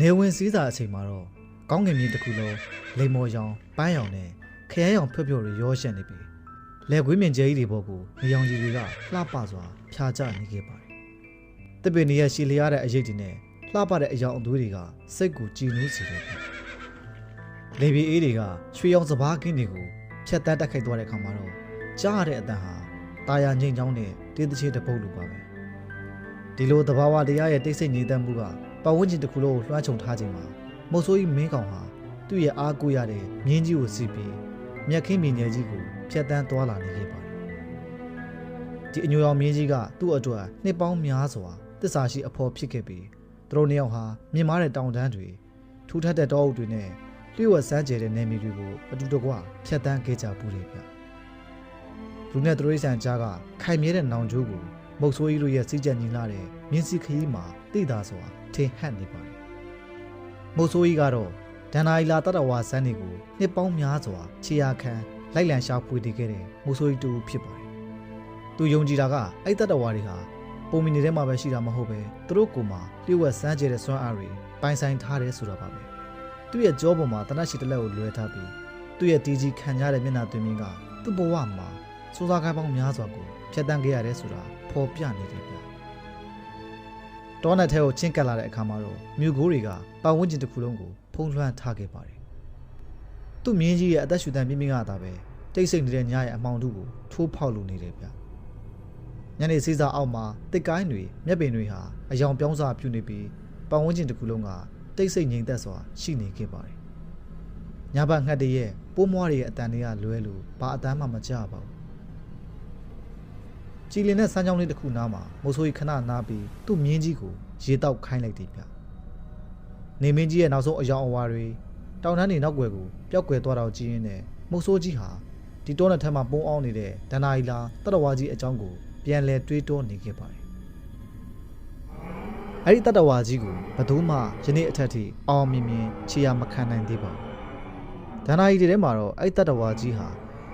နေဝင်စည်းစာအချိန်မှာတော့ကောင်းကင်မြင်းတစ်ခုလုံးလိမ္မော်ရောင်ပန်းရောင်နဲ့ခရဲရောင်ဖြော့ဖြော့တွေရောရှက်နေပြီလက်ကွေးမြင်ကျဲကြီးတွေဘောကိုနေရောင်ကြီးတွေကလှပစွာဖြာကျနေခဲ့ပါတယ်တပင်နေရရှည်လျားတဲ့အရေးတွေနဲ့လှပတဲ့အယောင်အသွေးတွေကစိတ်ကိုကြည်နူးစေတယ်ဗျလေပြေအေးတွေကရွှေရောင်စပားကင်းတွေကိုဖြတ်တန်းတက်ခိုက်သွားတဲ့အခါမှာတော့ကြားရတဲ့အတန်ဟာตาရငိမ့်ချောင်းနဲ့ တင်းတချေတပုတ်လိုပါပဲဒီလိုသဘာဝတရားရဲ့တိတ်ဆိတ်ငြိမ်သက်မှုကပတ်ဝန်းကျင်တစ်ခုလုံးကိုလွှမ်းခြုံထားခြင်းမှာမုတ်ဆိုးကြီးမင်းကောင်ဟာသူ့ရဲ့အားကိုးရတဲ့မြင်းကြီးကိုစီးပြီးမြက်ခင်းမြင်ငယ်ကြီးကိုဖျက်တမ်းသွားလာနေခဲ့ပါတယ်ဒီအညိုရောင်မြင်းကြီးကသူ့အတွက်နှစ်ပေါင်းများစွာတစ္ဆာရှိအဖော်ဖြစ်ခဲ့ပြီးသူတို့နှစ်ယောက်ဟာမြင်မာတဲ့တောင်တန်းတွေထူထပ်တဲ့တောအုပ်တွေနဲ့လျှို့ဝှက်စမ်းကြဲတဲ့နေမီတွေကိုအတူတကွဖျက်တမ်းခဲ့ကြပူတယ်ဗျ လူနဲ့သူတို့ဆန်ကြားကခိုင်မြဲတဲ့နောင်ကျိုးကိုမုတ်ဆိုးကြီးတို့ရဲ့စီးကြက်ညီလာတဲ့မြင်းစီခရီးမှာတိတာစွာထင်ဟပ်နေပါတယ်မုတ်ဆိုးကြီးကတော့ဒန်နာအီလာတတဝါစန်းတွေကိုနှစ်ပေါင်းများစွာခြေရာခံလိုက်လံရှာဖွေတည်ခဲ့တဲ့မုတ်ဆိုးကြီးတူဖြစ်ပါတယ်သူယုံကြည်တာကအဲ့တတဝါတွေဟာပုံမီနေထဲမှာပဲရှိတာမဟုတ်ပဲသူတို့ကိုယ်မှာလျှို့ဝှက်စမ်းကြဲတဲ့စွမ်းအားတွေပိုင်ဆိုင်ထားတယ်ဆိုတာပါပဲသူ့ရဲ့ကြောပေါ်မှာတနတ်ရှိတစ်လက်ကိုလွှဲထားပြီးသူ့ရဲ့တီကြီးခံကြတဲ့မျက်နှာသွင်းမင်းကသူ့ဘဝမှာ စိုးစားခိုင်းပေါင်းများစွာကိုဖျက်တမ်းခဲ့ရတယ်ဆိုတာဖော်ပြနေတယ်ဗျတောနက်ထဲကိုချင်းကပ်လာတဲ့အခါမှာတော့မြူကိုးတွေကပတ်ဝန်းကျင်တစ်ခုလုံးကိုဖုံးလွှမ်းထားခဲ့ပါတယ်သူ့မြင်းကြီးရဲ့အသက်ရှူတန်ပြင်းပြင်းကသာပဲတိတ်ဆိတ်နေတဲ့ညရဲ့အမောင်တုကိုထိုးဖောက်လို့နေတယ်ဗျညနေစည်းစာအောက်မှာတစ်ကိုင်းတွေမျက်ပင်တွေဟာအယောင်ပြောင်းစာပြုနေပြီးပတ်ဝန်းကျင်တစ်ခုလုံးကတိတ်ဆိတ်ငြိမ်သက်စွာရှိနေခဲ့ပါတယ်ညဘက်ငှက်တရဲ့ပိုးမွားတွေရဲ့အတန်တွေကလွဲလို့ဘာအတန်းမှမကြပါဘူး ကြည်လင်တဲ့စမ်းချောင်းလေးတစ်ခုနားမှာမိုးဆိုးကြီးခဏနားပြီးသူ့မြင်းကြီးကိုရေတောက်ခိုင်းလိုက်တယ်ဗျနေမင်းကြီးရဲ့နောက်ဆုံးအယောင်အဝါတွေတောင်တန်းနေနောက်ွယ်ကိုပျောက်ကွယ်သွားတော့ကြည့်ရင်းနဲ့မိုးဆိုးကြီးဟာဒီတောနဲ့ထက်မှပုံအောင်နေတဲ့ဒန္နာအီလာတတဝါကြီးအကြောင်းကိုပြန်လဲတွေးတောနေခဲ့ပါတယ်အဲ့ဒီတတဝါကြီးကိုဘယ်သူမှယနေ့အထက်ထိအောင်မြင်မြင်ခြေရမခံနိုင်သေးပါဘူးဒန္နာအီထဲမှာတော့အဲ့တတဝါကြီးဟာ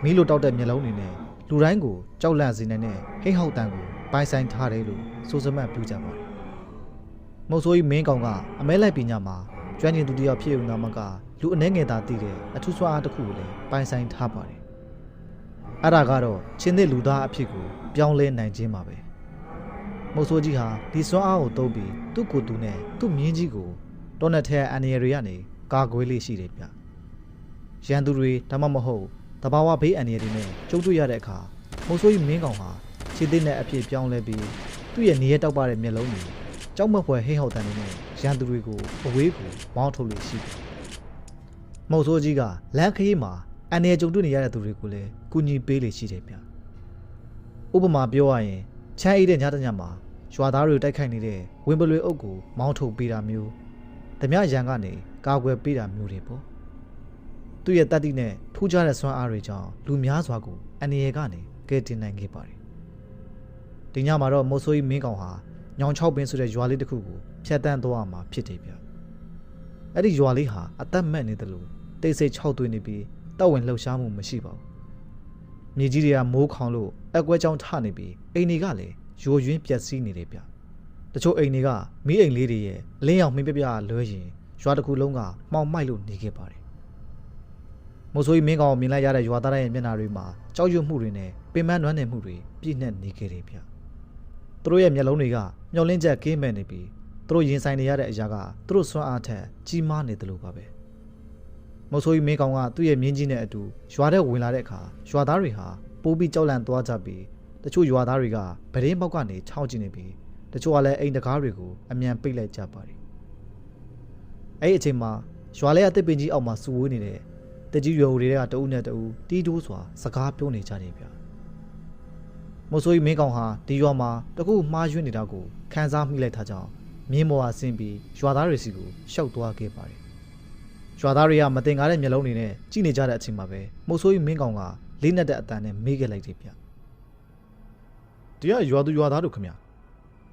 မီးလိုတောက်တဲ့မျက်လုံးတွေနဲ့ လူတိုင်းကိုကြောက်လန့်စေနိုင်တဲ့ဟိတ်ဟောက်တန်ကိုပိုင်ဆိုင်ထားတယ်လို့စိုးစမတ်ပြောကြပါတယ်။မုတ်ဆိုးကြီးမင်းကောင်ကအမဲလိုက်ပညာမှာကျွမ်းကျင်သူတစ်ယောက်ဖြစ်ုံသာမကလူအနှဲငယ်သာတည်တဲ့အထူးစွာအားတစ်ခုကိုလည်းပိုင်ဆိုင်ထားပါတယ်။အဲ့ဒါကတော့ချင်းသစ်လူသားအဖြစ်ကိုပြောင်းလဲနိုင်ခြင်းပါပဲ။မုတ်ဆိုးကြီးဟာဒီစွမ်းအားကိုသုံးပြီးသူ့ကိုယ်သူနဲ့သူ့မြင်းကြီးကိုတောနက်ထဲအန်ရရီကနေကာကွယ်လေးရှိတယ်ဗျ။ရန်သူတွေဒါမှမဟုတ် တဘာဝဘေးအန္တရာယ်တွေနဲ့ကြုံတွေ့ရတဲ့အခါမိုးဆိုးကြီးမင်းကောင်ဟာခြေသစ်နဲ့အဖြစ်ပြောင်းလဲပြီးသူ့ရဲ့နေရတောက်ပတဲ့မျက်လုံးတွေကြောက်မက်ဖွယ်ဟိတ်ဟောက်တန်တွေနဲ့ရန်သူတွေကိုအဝေးကိုမောင်းထုတ်လို့ရှိတယ်။မိုးဆိုးကြီးကလမ်းခရီးမှာအန္တရာယ်ကြုံတွေ့နေရတဲ့သူတွေကိုလည်းကူညီပေးလေရှိတယ်ဗျ။ဥပမာပြောရရင်ချမ်းအိတ်တဲ့ညတညမှာရွာသားတွေတိုက်ခိုက်နေတဲ့ဝင်းပလွေအုပ်ကိုမောင်းထုတ်ပေးတာမျိုးဓမြရန်ကနေကာကွယ်ပေးတာမျိုးတွေပေါ့ သူ့ရဲ့တတ်သိနဲ့ထူးခြားတဲ့စွမ်းအားတွေကြောင့်လူများစွာကိုအန္တရာယ်ကနေကယ်တင်နိုင်ခဲ့ပါတယ်။ဒီညမှာတော့မိုးဆိုးကြီးမင်းကောင်ဟာညောင်ချောက်ပင်ဆိုတဲ့ရွာလေးတစ်ခုကိုဖျက်တမ်းသွားမှာဖြစ်တယ်ဗျ။အဲ့ဒီရွာလေးဟာအသက်မဲ့နေတယ်လို့တိတ်ဆိတ်ခြောက်သွင်းနေပြီးတောက်ဝင်လှုပ်ရှားမှုမရှိပါဘူး။မြေကြီးတွေကမိုးခေါင်လို့အကွဲကြောင်ထနေပြီးအိမ်တွေကလည်းယိုယွင်းပျက်စီးနေတယ်ဗျ။တချို့အိမ်တွေကမီးအိမ်လေးတွေရဲ့လင်းရောင်မင်းပြပြလွဲရင်ရွာတစ်ခုလုံးကမှောင်မိုက်လို့နေခဲ့ပါတယ် မိုးဆိုးကြီးမင်းကောင်ကိုမြင်လိုက်ရတဲ့ရွာသားရဲ့မျက်နှာတွေမှာကြောက်ရွံ့မှုတွေနဲ့ပင်ပန်းနွမ်းနယ်မှုတွေပြည့်နှက်နေခဲ့တယ်ဗျ။သူတို့ရဲ့မျက်လုံးတွေကမျောလင်းချက်ကင်းမဲ့နေပြီးသူတို့ရင်ဆိုင်နေရတဲ့အရာကသူတို့စွမ်းအားထက်ကြီးမားနေတယ်လို့ပါပဲ။မိုးဆိုးကြီးမင်းကောင်ကသူ့ရဲ့မြင်းကြီးနဲ့အတူရွာထဲဝင်လာတဲ့အခါရွာသားတွေဟာပိုးပြီးကြောက်လန့်သွားကြပြီးတချို့ရွာသားတွေကဗရင်ပေါက်ကနေခြောက်ကျင်နေပြီးတချို့ကလည်းအိမ်တကားတွေကိုအမြန်ပိတ်လိုက်ကြပါတယ်။အဲ့ဒီအချိန်မှာရွာလဲအသစ်ပင်ကြီးအောက်မှာစူဝေးနေတဲ့ တကြီးရွယ်ဦးတွေကတဦးနဲ့တဦးတီးတိုးစွာစကားပြောနေကြတယ်ဗျမိုးဆိုးကြီးမင်းကောင်ဟာဒီရွာမှာတခုမှားယွင်းနေတာကိုခံစားမိလိုက်တာကြောင့်မြင်းမော်ဟာဆင်းပြီးရွာသားတွေစီကိုရှောက်သွားခဲ့ပါတယ်ရွာသားတွေကမတင်ကားတဲ့မျက်လုံးတွေနဲ့ကြည့်နေကြတဲ့အချိန်မှာပဲမိုးဆိုးကြီးမင်းကောင်ကလေးနက်တဲ့အတန်နဲ့မေးခဲ့လိုက်တယ်ဗျတရားရွာသူရွာသားတို့ခင်ဗျ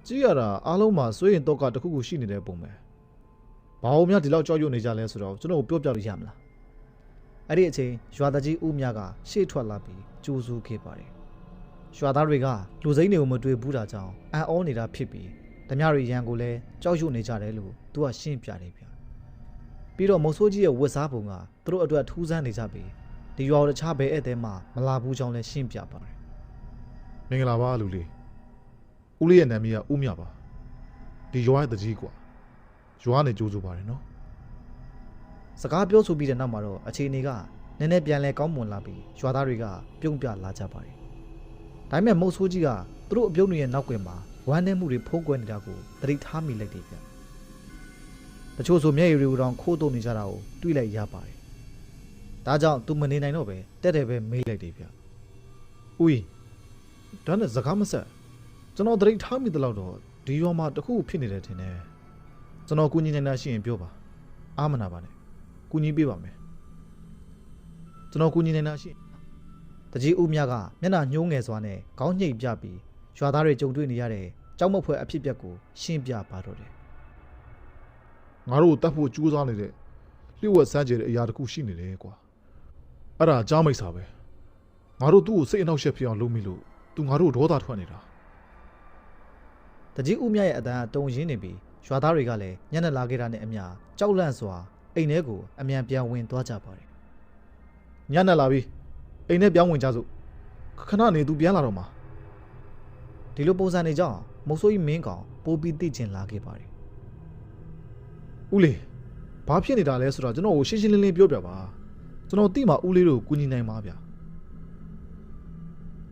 ကြည့်ရတာအားလုံးမှာစိုးရင်တော့ကတစ်ခုခုရှိနေတဲ့ပုံပဲဘာလို့များဒီလောက်ကြောက်ရွံ့နေကြလဲဆိုတော့ကျွန်တော်ပြောပြလို့ရမလား အဲ့ဒီအချိန်ရွာသားကြီးဦးမြကရှေ့ထွက်လာပြီးကြိုးဆူခဲ့ပါတယ်ရွာသားတွေကလူစိမ့်တွေကိုမတွေ့ဘူးတာကြောင့်အံ့ဩနေတာဖြစ်ပြီးဓမြတွေရန်ကိုလည်းကြောက်ရွံ့နေကြတယ်လို့သူကရှင်းပြတယ်ဗျပြီးတော့မုတ်ဆိုးကြီးရဲ့ဝတ်စားပုံကသူတို့အတွက်ထူးဆန်းနေကြပြီးဒီရွာကိုတခြားဘယ်ဧည့်သည်မှမလာဘူးကြောင်းလည်းရှင်းပြပါတယ်မင်္ဂလာပါလူလေးဦးလေးရဲ့နာမည်ကဦးမြပါဒီရွာရဲ့တကြီးကွာရွာနဲ့ကြိုးစိုးပါတယ်နော် စကားပြောဆိုပြီးတဲ့နောက်မှာတော့အခြေအနေကနည်းနည်းပြန်လဲကောင်းမွန်လာပြီးရွာသားတွေကပြုံးပြလာကြပါတယ်ဒါပေမဲ့မုတ်ဆိုးကြီးကသူတို့အပြုံးတွေရဲ့နောက်ကွယ်မှာဝမ်းနည်းမှုတွေဖိုးကွယ်နေတာကိုသတိထားမိလိုက်တယ်ဗျတချို့ဆိုမျက်ရည်တွေတောင်ခိုးတုံနေကြတာကိုတွေးလိုက်ရပါတယ်ဒါကြောင့်သူမနေနိုင်တော့ပဲတက်တယ်ပဲမေးလိုက်တယ်ဗျဦးဒါနဲ့စကားမဆက်ကျွန်တော်တရိပ်ထားမိတဲ့လောက်တော့ဒီရွာမှာတစ်ခုဖြစ်နေတယ်ထင်တယ်ကျွန်တော်ကူညီနေတာရှိရင်ပြောပါအာမနာပါနဲ့ ကူညီပေးပါမယ်ကျွန်တော်ကူညီနေတာရှိရင်တကြီးဦးမြကမျက်နှာညှိုးငယ်စွာနဲ့ခေါင်းညှိပ်ပြပြီးရွာသားတွေကြုံတွေ့နေရတဲ့ကြောက်မက်ဖွယ်အဖြစ်အပျက်ကိုရှင်းပြပါတော့တယ်ငါတို့ကိုတတ်ဖို့ကြိုးစားနေတဲ့လျှို့ဝှက်စမ်းကြဲတဲ့အရာတစ်ခုရှိနေတယ်ကွာအဲ့ဒါကြားမိတ်စာပဲငါတို့သူ့ကိုစိတ်အနှောက်အယှက်ဖြစ်အောင်လုပ်မိလို့သူငါတို့ကိုဒေါသထွက်နေတာတကြီးဦးမြရဲ့အတန်းကတုံရင်းနေပြီးရွာသားတွေကလည်းညနေလာခဲ့တာနဲ့အမျှကြောက်လန့်စွာ အိမ်ထဲကိုအမြန်ပြန်ဝင်သွားကြပါတယ်ညနေလာပြီအိမ်ထဲပြောင်းဝင်ကြစို့ခဏနေသူပြန်လာတော့မှာဒီလိုပုံစံတွေကြောင့်မုတ်ဆိုးကြီးမင်းကောင်ပိုးပြီးသိကျင်လာခဲ့ပါတယ်ဦးလေးဘာဖြစ်နေတာလဲဆိုတော့ကျွန်တော်ကိုရှင်းရှင်းလင်းလင်းပြောပြပါကျွန်တော်တိမှဦးလေးတို့ကိုကူညီနိုင်မှာဗျာ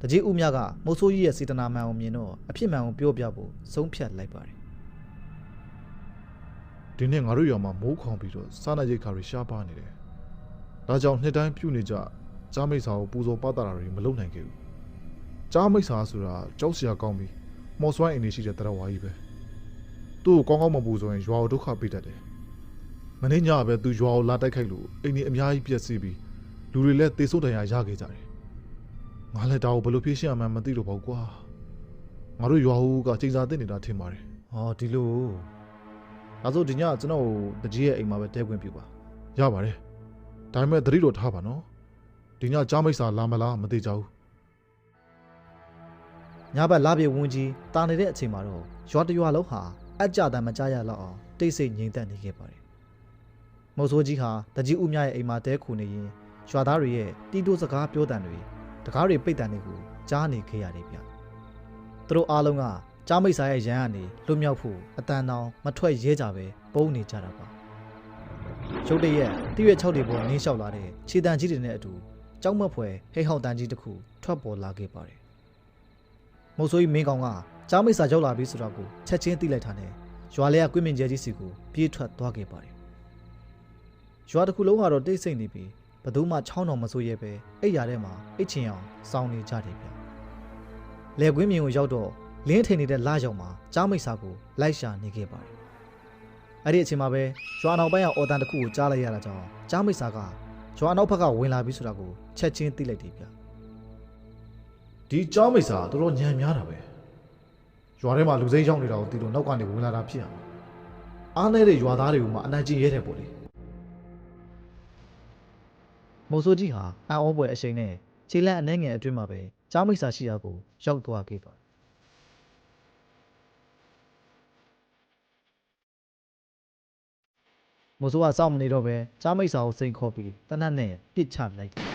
တကြီးဦးမြကမုတ်ဆိုးကြီးရဲ့စေတနာမှန်ကိုမြင်တော့အဖြစ်မှန်ကိုပြောပြဖို့ဆုံးဖြတ်လိုက်ပါတယ် ဒီနေ့ငါတို့ရွာမှာမိုးခေါင်ပြီးတော့စားနပ်ရိက္ခာတွေရှားပါနေတယ်ဒါကြောင့်နှစ်တိုင်းပြုနေကြကြားမိတ်စာကိုပူဇော်ပသတာတွေမလုပ်နိုင်ခဲ့ဘူးကြားမိတ်စာဆိုတာကြောက်စရာကောင်းပြီးမော်စွမ်းအိမ်နေရှိတဲ့တရဝါကြီးပဲသူ့ကိုကောင်းကောင်းမပူဆိုရင်ရွာကိုဒုက္ခပေးတတ်တယ်မင်းညပဲသူရွာကိုလာတိုက်ခိုက်လို့အိမ်ကြီးအများကြီးပြက်စီးပြီးလူတွေလည်းတေဆုတ်တန်ရာရခဲ့ကြတယ်ငါလည်းဒါကိုဘယ်လိုဖြေရှင်းရမှန်းမသိတော့ပါဘူးကွာငါတို့ရွာဟိုကချိန်စာတင်နေတာထင်ပါတယ်ဟောဒီလို ဒါဆိုဒီညကျွန်တော်ကိုတကြီးရဲ့အိမ်မှာပဲတဲခွင့်ပြုပါရပါတယ်ဒါပေမဲ့သတိတော်ထားပါနော်ဒီညကြားမိတ်စာလာမလားမသိကြဘူးညဘက်လာပြေဝန်းကြီးတာနေတဲ့အချိန်မှာတော့ရွာတစ်ရွာလုံးဟာအကြတမ်းမကြရတော့အောင်တိတ်ဆိတ်ငြိမ်သက်နေခဲ့ပါတယ်မုတ်ဆိုးကြီးဟာတကြီးဦးမြရဲ့အိမ်မှာတဲခုနေရင်ရွာသားတွေရဲ့တီးတိုးစကားပြောတန်တွေတကားတွေပိတ်တန်တွေကိုကြားနေခဲ့ရတယ်ဗျသူတို့အားလုံးက ကြားမိတ်ဆာရဲ့ရန်ကနေလွတ်မြောက်ဖို့အတန်တောင်မထွက်ရဲကြပဲပုံနေကြတာပါရုတ်တရက်တိရွက်6တွေပေါ်နင်းလျှောက်လာတဲ့ခြေတံကြီးတွေနဲ့အတူကြောက်မက်ဖွယ်ဟိတ်ဟောက်တန်ကြီးတစ်ခုထွက်ပေါ်လာခဲ့ပါတယ်မုတ်ဆိုးကြီးမင်းကောင်ကကြားမိတ်စာရောက်လာပြီဆိုတော့ကိုချက်ချင်းသိလိုက်တာနဲ့ရွာလေးကကွင်းမြင့်ကျဲကြီးစီကိုပြေးထွက်သွားခဲ့ပါတယ်။ရွာတစ်ခုလုံးကတော့တိတ်ဆိတ်နေပြီးဘယ်သူမှချောင်းတော်မဆိုးရဲပဲအိပ်ရာထဲမှာအိတ်ချင်အောင်စောင်းနေကြတယ်ဗျ။လေကွင်းမြင့်ကိုရောက်တော့ လင်းထိန်နေတဲ့လာရောက်မှာကြားမိတ်စာကိုလိုက်ရှာနေခဲ့ပါတယ်။အဲ့ဒီအချိန်မှာပဲရွာနောက်ပိုင်းကအော်တန်တစ်ခုကိုကြားလိုက်ရတာကြောင့်ကြားမိတ်စာကရွာနောက်ဘက်ကဝင်လာပြီဆိုတာကိုချက်ချင်းသိလိုက်တယ်ဗျ။ဒီကြားမိတ်စာတော်တော်ညံများတာပဲရွာထဲမှာလူစိမ်းရောက်နေတာကိုတီလို့နောက်ကနေဝင်လာတာဖြစ်ရမှာအားနေတဲ့ရွာသားတွေကိုမှအနိုင်ကျင့်ရဲတယ်ပေါ့လေမိုးဆိုးကြီးဟာအံ့ဩဖွယ်အရှိန်နဲ့ခြေလက်အနှဲငယ်အတွင်းမှာပဲကြားမိတ်ဆာရှိရာကိုရောက်သွားခဲ့ပါ မိုးဆိုးကစောင့်မနေတော့ပဲကြားမိတ်ဆာကိုစိန်ခေါ်ပြီးတနတ်နဲ့ပစ်ချလိုက်တယ်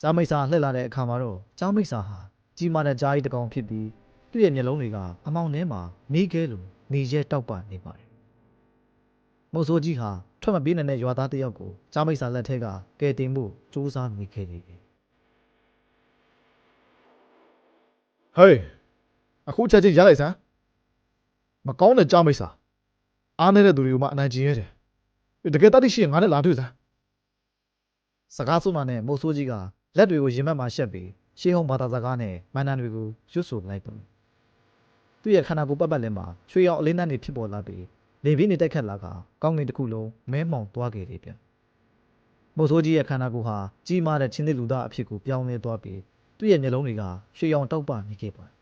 ကြားမိတ်ဆာလှည့်လာတဲ့အခါမှာတော့ကြားမိတ်ဆာဟာကြီးမားတဲ့ကြားကြီးတစ်ကောင်ဖြစ်ပြီးသူ့ရဲ့မျက်လုံးတွေကအမောင်ထဲမှာမိခဲလိုနေရဲတောက်ပနေပါတယ်။မုတ်ဆိုးကြီးဟာထွက်မပြေးနိုင်တဲ့ရွာသားတစ်ယောက်ကိုကြားမိတ်ဆာလက်ထက်ကကယ်တင်ဖို့စူးစမ်းမိခဲ့တယ်ဟေး အခုချက်ချင်းရလိုက်စမ်းမကောင်းတဲ့ကြားမိတ်စာအားနေတဲ့သူတွေကိုမှအနိုင်ကျင့်ရဲတယ်တကယ်တတ်သိရှိရင်ငါနဲ့လာတွေ့စမ်း။စကားဆုံးတာနဲ့မုတ်ဆိုးကြီးကလက်တွေကိုရင်ဘတ်မှာရှက်ပြီးရှေးဟုံးဘာသာစကားနဲ့မန္တန်တွေကိုရွတ်ဆိုလိုက်တယ်။သူ့ရဲ့ခန္ဓာကိုယ်ပတ်ပတ်လည်မှာချွေရောင်အလင်းတန်းတွေဖြစ်ပေါ်လာပြီးလေပြင်းတွေတက်ခတ်လာကကောင်းကင်တစ်ခုလုံးမဲမှောင်သွားခဲ့တယ်ဗျ။မုတ်ဆိုးကြီးရဲ့ခန္ဓာကိုယ်ဟာကြီးမားတဲ့ချင်းသစ်လူသားအဖြစ်ကိုပြောင်းလဲသွားပြီးသူ့ရဲ့မျက်လုံးတွေကရွှေရောင်တောက်ပနေခဲ့ပါတယ်။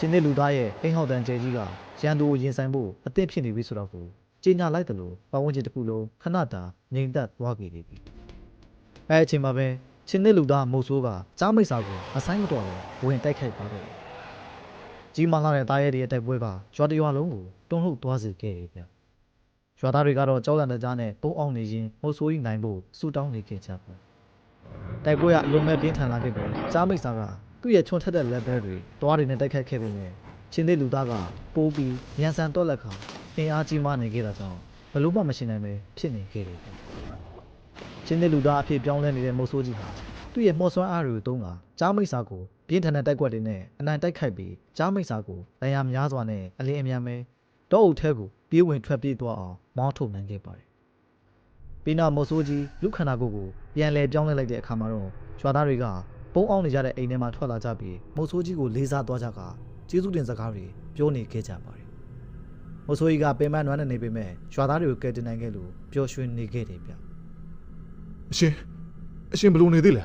ချင်းသစ်လူသားရဲ့အိမ်ဟောက်တန်ကျဲကြီးကရန်သူကိုရင်ဆိုင်ဖို့အသင့်ဖြစ်နေပြီဆိုတော့ကိုကြေညာလိုက်တယ်လို့ပတ်ဝန်းကျင်တစ်ခုလုံးခဏတာငြိမ်သက်သွားခဲ့တယ်။အဲအချိန်မှာပဲချင်းတဲ့လူသားမို့ဆိုးကကြားမိတ်စာကိုအဆိုင်မတော်တော့ဝင်တိုက်ခိုက်ပါတော့တယ်။ကြီးမားလာတဲ့တားရဲတွေရဲ့တိုက်ပွဲကရွာတစ်ရွာလုံးကိုတွန်းလှုပ်သွားစေခဲ့တယ်ဗျ။ရွာသားတွေကတော့ကြောက်လန့်တဲ့ကြားနဲ့ပုံအောင်နေရင်မို့ဆိုးကြီးနိုင်ဖို့ဆူတောင်းနေခဲ့ကြပါတိုက်ပွဲကအလွန်မဲ့ပြင်းထန်လာခဲ့တယ်။ကြားမိတ်စာက သူ့ရဲ့ချွန်ထက်တဲ့ level တွေတွားတွေနဲ့တိုက်ခိုက်ခဲ့ပုံနဲ့ချင်းတဲ့လူသားကပိုးပြီးရန်ဆန်တော့လက်ခါအင်အားကြီးမားနေခဲ့တာကြောင့်ဘလို့မှမရှိနိုင်ပဲဖြစ်နေခဲ့တယ်။ချင်းတဲ့လူသားအဖြစ်ပြောင်းလဲနေတဲ့မိုးဆိုးကြီးဟာသူ့ရဲ့မော်စွမ်းအားတွေကိုသုံးတာကြားမိတ်စာကိုပြင်းထန်တဲ့တိုက်ကွက်တွေနဲ့အနိုင်တိုက်ခိုက်ပြီးကြားမိတ်စာကိုတရားများစွာနဲ့အလင်းအမြန်ပဲတောအုပ်ထဲကိုပြေးဝင်ထွက်ပြေးသွားအောင်မောင်းထုတ်နိုင်ခဲ့ပါတယ်။ပြီးနောက်မိုးဆိုးကြီးလူခန္ဓာကိုယ်ကိုပြန်လဲပြောင်းလဲလိုက်တဲ့အခါမှာတော့ရွာသားတွေက ပုံအောင်နေကြတဲ့အိမ်ထဲမှာထွက်လာကြပြီးမိုးဆိုးကြီးကိုလေးစားသွားကြကကျေးဇူးတင်စကားတွေပြောနေခဲ့ကြပါတယ်။မိုးဆိုးကြီးကပင်ပန်းနွမ်းနေပေမဲ့ရွာသားတွေကိုကယ်တင်နိုင်ခဲ့လို့ပျော်ရွှင်နေခဲ့တယ်ဗျ။အရှင်အရှင်ဘယ်လိုနေသေးလဲ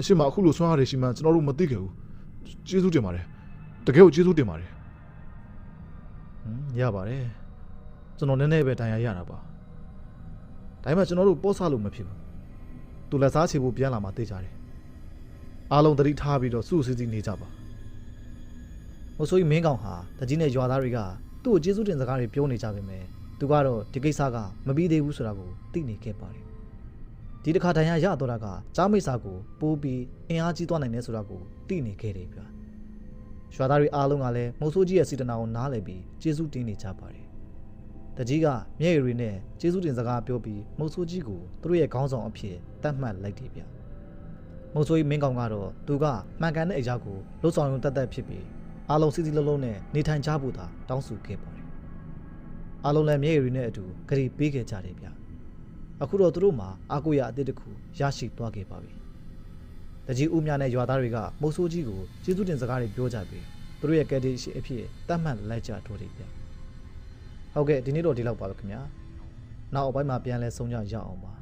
အရှင်မအခုလိုဆွမ်းရတယ်ရှိမှကျွန်တော်တို့မသိခဲ့ဘူးကျေးဇူးတင်ပါတယ်တကယ်ကိုကျေးဇူးတင်ပါတယ်ဟမ်ရပါတယ်ကျွန်တော်နည်းနည်းပဲတန်ရာရတာပါဒါပေမဲ့ကျွန်တော်တို့ပို့ဆလို့မဖြစ်ဘူးသူလက်စားချေဖို့ပြန်လာမှသိကြတယ် အားလုံးသတိထားပြီးတော့စုစည်းစည်းနေကြပါဟိုဆိုရင်မင်းကောင်ဟာတကြီးနဲ့ရွာသားတွေကသူ့ကိုကျေးဇူးတင်စကားတွေပြောနေကြပေမဲ့သူကတော့ဒီကိစ္စကမပြီးသေးဘူးဆိုတာကိုသိနေခဲ့ပါတယ်ဒီတစ်ခါတန်ရာရတော့တာကကြားမိတ်စာကိုပိုးပြီးအင်အားကြီးသွားနိုင်တယ်ဆိုတာကိုသိနေခဲ့တယ်ဗျာရွာသားတွေအားလုံးကလည်းမုတ်ဆိုးကြီးရဲ့စီတနာကိုနားလည်ပြီးကျေးဇူးတင်နေကြပါတယ်။တကြီးကမျက်ရည်တွေနဲ့ကျေးဇူးတင်စကားပြောပြီးမုတ်ဆိုးကြီးကိုသူတို့ရဲ့ခေါင်းဆောင်အဖြစ်တတ်မှတ်လိုက်တယ်ဗျ။ မုတ်ဆိုးကြီးမင်းကောင်ကတော့သူကမှန်ကန်တဲ့အရာကိုလှုပ်ဆောင်ရုံတတ်တတ်ဖြစ်ပြီးအားလုံးစီစီလုံးလုံးနဲ့နေထိုင်ကြဖို့သာတောင်းဆိုခဲ့ပါတယ်။အားလုံးလည်းမျက်ရည်တွေနဲ့အတူကြည်ပေးခဲ့ကြတယ်ဗျ။အခုတော့သူတို့မှာအာကိုရအသစ်တစ်ခုရရှိသွားခဲ့ပါပြီ။တကြီးဦးမြနဲ့ရွာသားတွေကမုတ်ဆိုးကြီးကိုကျေးဇူးတင်စကားတွေပြောကြပြီးသူတို့ရဲ့ကယ်တင်ရှိအဖြစ်တတ်မှတ်လိုက်ကြတော့တယ်ဗျဟုတ်ကဲ့ဒီနေ့တော့ဒီလောက်ပါပဲခင်ဗျာနောက်အပိုင်းမှာပြန်လဲဆုံးကြရအောင်ပါ